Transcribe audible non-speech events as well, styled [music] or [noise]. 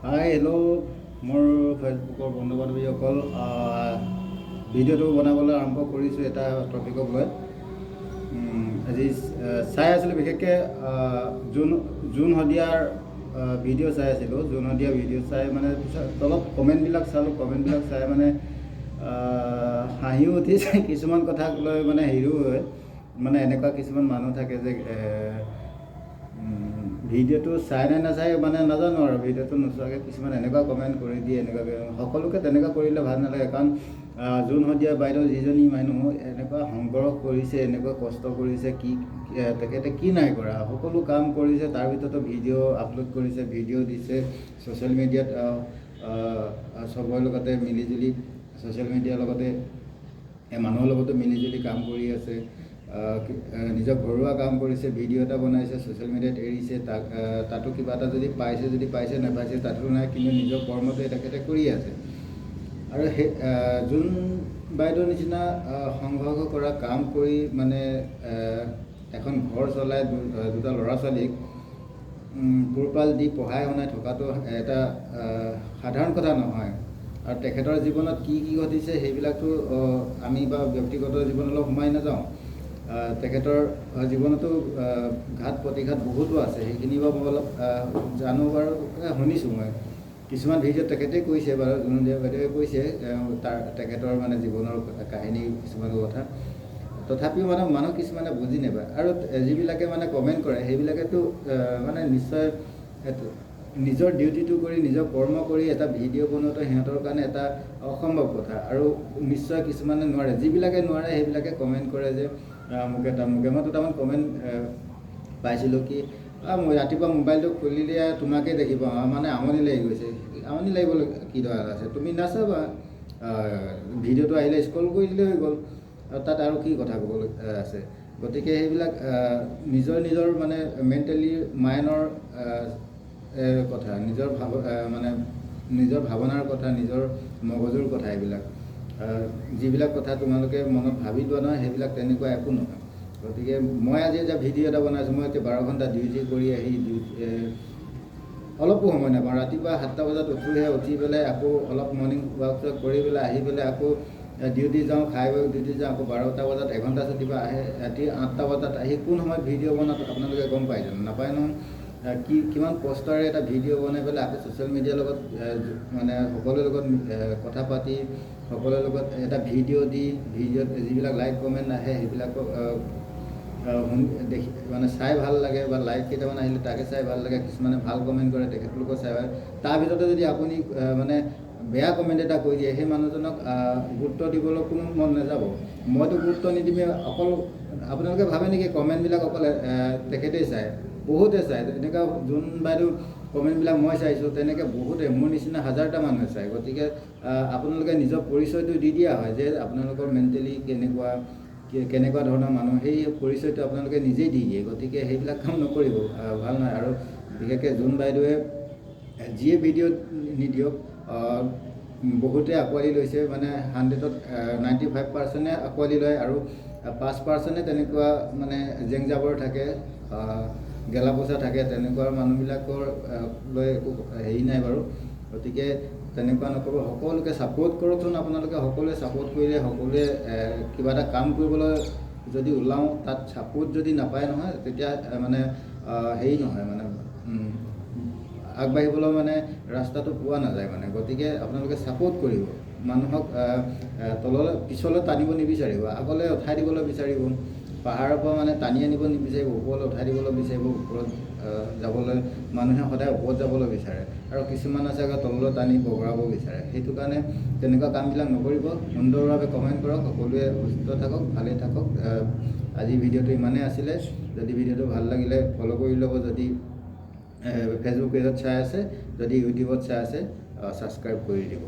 Hi hello মোৰ ফেচবুকৰ বন্ধু বান্ধৱীসকল ভিডিঅ'টো বনাবলৈ আৰম্ভ কৰিছোঁ এটা টপিকক লৈ। আজি চাই আছিলোঁ বিশেষকৈ জোন জোন শদিয়াৰ আহ, ভিডিঅ' চাই আছিলোঁ। জোন শদিয়াৰ ভিডিঅ' চাই মানে তলত কমেণ্টবিলাক চালোঁ। কমেণ্টবিলাক চাই মানে হাঁহিও উঠিছে। [laughs] কিছুমান কথাক লৈ মানে হেৰিও হয়। মানে এনেকুৱা কিছুমান মানুহ থাকে যে ভিডিঅ'টো চাই নে নাচাই মানে নাজানো আৰু ভিডিঅ'টো নোচোৱাকৈ কিছুমান এনেকুৱা কমেণ্ট কৰি দিয়ে এনেকুৱাকৈ সকলোকে তেনেকুৱা কৰিলে ভাল নালাগে। কাৰণ জোন শদিয়া বাইদেউ যিজনী মানুহ এনেকুৱা সংগ্ৰহ কৰিছে এনেকুৱা কষ্ট কৰিছে কি তেখেতে কি নাই কৰা? সকলো কাম কৰিছে তাৰ ভিতৰতো ভিডিঅ' আপলোড কৰিছে ভিডিঅ' দিছে ছ'চিয়েল মিডিয়াত চবৰে লগতে মিলিজুলি ছ'চিয়েল মিডিয়াৰ লগতে মানুহৰ লগতো মিলিজুলি কাম কৰি আছে। নিজৰ ঘৰুৱা কাম কৰিছে ভিডিঅ' এটা বনাইছে ছ'চিয়েল মিডিয়াত এৰিছে তাক তাতো কিবা এটা যদি পাইছে যদি পাইছে নাপাইছে তাতো নাই কিন্তু নিজৰ কৰ্মতে তেখেতে কৰি আছে। আৰু সেই যোন বাইদেউৰ নিচিনা সংঘৰ্ষ কৰা কাম কৰি মানে এখন ঘৰ চলাই দুটা ল'ৰা ছোৱালীক পোহপাল দি পঢ়াই শুনাই থকাটো এটা সাধাৰণ কথা নহয়। আৰু তেখেতৰ জীৱনত কি কি ঘটিছে সেইবিলাকতো আমি বা ব্যক্তিগত জীৱনলৈ সোমাই নাযাওঁ। তেখেতৰ জীৱনতো ঘাত প্ৰতিঘাত বহুতো আছে। সেইখিনি বাৰু মই অলপ জানো বাৰু শুনিছোঁ মই। কিছুমান ভিডিঅ'ত তেখেতে কৈছে বাৰু জোনদিয়া বাইদেৱে কৈছে তাৰ তেখেতৰ মানে জীৱনৰ কাহিনী কিছুমানৰ কথা। তথাপিও মানে মানুহ কিছুমানে বুজি নাপায়। আৰু যিবিলাকে মানে কমেণ্ট কৰে সেইবিলাকেতো মানে নিশ্চয় নিজৰ ডিউটিটো কৰি নিজৰ কৰ্ম কৰি এটা ভিডিঅ' বনোৱাটো সিহঁতৰ কাৰণে এটা অসম্ভৱ কথা। আৰু নিশ্চয় কিছুমানে নোৱাৰে। যিবিলাকে নোৱাৰে সেইবিলাকে কমেণ্ট কৰে যে মোকে তামোকে মই দুটামান কমেণ্ট পাইছিলোঁ কি মই ৰাতিপুৱা মোবাইলটো খুলিলে তোমাকে দেখিব আহ, মানে আমনি লাগি গৈছে। আমনি লাগিবলৈ কি দৰকাৰ আছে? তুমি নাচাবা। ভিডিঅ'টো আহিলে স্ক্ৰল কৰি দিলে হৈ গ'ল। আৰু তাত আৰু কি কথা ক'বলৈ আছে? গতিকে সেইবিলাক নিজৰ নিজৰ মানে মেণ্টেলি মাইণ্ডৰ কথা নিজৰ ভাৱ মানে নিজৰ ভাৱনাৰ কথা নিজৰ মগজুৰ কথা এইবিলাক। যিবিলাক কথা তোমালোকে মনত ভাবি লোৱা নহয় সেইবিলাক তেনেকুৱা একো নহয়। গতিকে মই আজি এটা ভিডিঅ' এটা বনাইছোঁ মই এতিয়া বাৰ ঘণ্টা ডিউটি কৰি আহি ডিউটি অলপো সময় নাপাওঁ। ৰাতিপুৱা সাতটা বজাত উঠোহে উঠি পেলাই আকৌ অলপ মৰ্ণিং ৱাক চোৱাক কৰি পেলাই আহি পেলাই আকৌ ডিউটি যাওঁ খাই বৈ ডিউটি যাওঁ আকৌ বাৰটা বজাত এঘণ্টা ছুটি পৰা আহে ৰাতি আঠটা বজাত আহি কোন সময়ত ভিডিঅ' বনাত আপোনালোকে গম পাই জানো নাপায় নহয়। কি কিমান কষ্টৰে এটা ভিডিঅ' বনাই পেলাই আকৌ ছ'চিয়েল মিডিয়াৰ লগত মানে সকলোৰে লগত কথা পাতি সকলোৰে লগত এটা ভিডিঅ' দি ভিডিঅ'ত যিবিলাক লাইক কমেণ্ট আহে শুনি- দেখি মানে চাই ভাল লাগে বা লাইক কেইটামান আহিলে তাকে চাই ভাল লাগে কিছুমানে ভাল কমেণ্ট কৰে তেখেতলোকৰ চাই ভাল। তাৰ ভিতৰতে যদি আপুনি মানে বেয়া কমেণ্ট এটা কৈ দিয়ে সেই মানুহজনক গুৰুত্ব দিবলৈ কোনো মন নাযাব। মইতো গুৰুত্ব নিদিমে অকল আপোনালোকে ভাবে নেকি কমেণ্টবিলাক অকল তেখেতেই চায়? বহুতে চায়। এনেকুৱা যোন বাইদেউ কমেণ্টবিলাক মই চাইছোঁ তেনেকৈ বহুতে মোৰ নিচিনা হাজাৰটা মানুহে চায়। গতিকে আপোনালোকে নিজৰ পৰিচয়টো দি দিয়া হয় যে আপোনালোকৰ মেণ্টেলি কেনেকুৱা কেনেকুৱা ধৰণৰ মানুহ সেই পৰিচয়টো আপোনালোকে নিজেই দি দিয়ে। গতিকে সেইবিলাক কাম নকৰিব। ভাল নহয়। আৰু বিশেষকৈ যোন বাইদেৱে যিয়ে ভিডিঅ' নিদিয়ক বহুতে আঁকোৱালি লৈছে মানে হাণ্ড্ৰেডত নাইণ্টি ফাইভ পাৰ্চেণ্টে আঁকোৱালি লয় আৰু পাঁচ পাৰ্চেণ্টে তেনেকুৱা মানে জেং জাবৰ থাকে গেলা পচা থাকে তেনেকুৱা মানুহবিলাকৰ লৈ একো হেৰি নাই বাৰু। গতিকে তেনেকুৱা নকৰিব সকলোকে ছাপোৰ্ট কৰকচোন আপোনালোকে সকলোৱে ছাপোৰ্ট কৰিলে সকলোৱে কিবা এটা কাম কৰিবলৈ যদি ওলাওঁ তাত ছাপোৰ্ট যদি নাপায় নহয় তেতিয়া মানে হেৰি নহয় মানে আগবাঢ়িবলৈ মানে ৰাস্তাটো পোৱা নাযায় মানে। গতিকে আপোনালোকে ছাপোৰ্ট কৰিব। মানুহক তললৈ পিছলৈ টানিব নিবিচাৰিব। আগলৈ উঠাই দিবলৈ বিচাৰিব। পাহাৰৰ পৰা মানে টানি আনিব নিবিচাৰিব। ওপৰলৈ উঠাই দিবলৈ বিচাৰিব। ওপৰত যাবলৈ মানুহে সদায় ওপৰত যাবলৈ বিচাৰে। আৰু কিছুমান আছে আকৌ তললৈ টানি বগৰাব বিচাৰে। সেইটো কাৰণে তেনেকুৱা কামবিলাক নকৰিব। সুন্দৰভাৱে কমেণ্ট কৰক। সকলোৱে সুস্থ থাকক ভালেই থাকক। আজি ভিডিঅ'টো ইমানেই আছিলে। যদি ভিডিঅ'টো ভাল লাগিলে ফ'ল' কৰি ল'ব। যদি ফেচবুক পেজত চাই আছে যদি ইউটিউবত চাই আছে ছাবস্ক্ৰাইব কৰি দিব।